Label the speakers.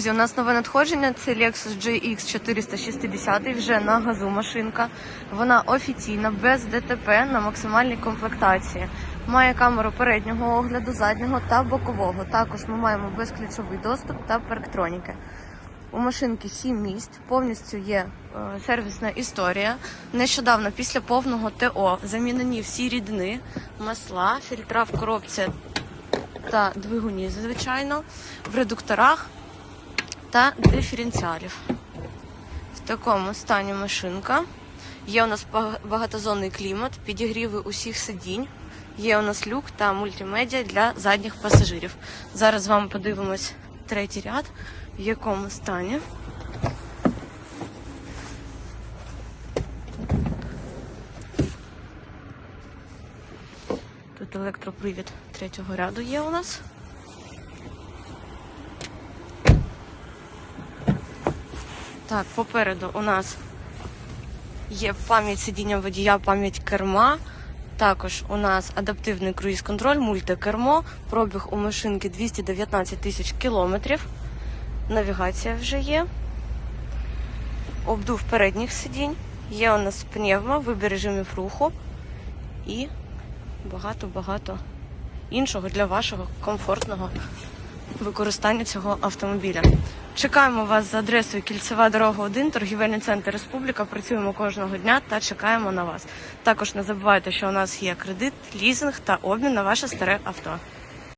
Speaker 1: Друзі, у нас нове надходження. Це Lexus GX 460, вже на газу машинка. Вона офіційна, без ДТП на максимальній комплектації. Має камеру переднього огляду, заднього та бокового. Також ми маємо безключовий доступ та парктроніки. У машинки 7 місць, повністю є е, сервісна історія. Нещодавно після повного ТО замінені всі рідини, масла, фільтра в коробці та двигуні, звичайно, в редукторах та диференціалів. В такому стані машинка. Є у нас багатозонний клімат, підігріви усіх сидінь. Є у нас люк та мультимедіа для задніх пасажирів. Зараз з вами подивимось третій ряд, в якому стані. Тут електропривід третього ряду є у нас. Так, попереду у нас є пам'ять сидіння водія, пам'ять керма. Також у нас адаптивний круїз-контроль, мультикермо, пробіг у машинки 219 тисяч кілометрів. Навігація вже є. Обдув передніх сидінь. Є у нас пневма, вибір режимів руху і багато-багато іншого для вашого комфортного використання цього автомобіля. Чекаємо вас за адресою Кільцева дорога 1, торгівельний центр Республіка. Працюємо кожного дня та чекаємо на вас. Також не забувайте, що у нас є кредит, лізинг та обмін на ваше старе авто.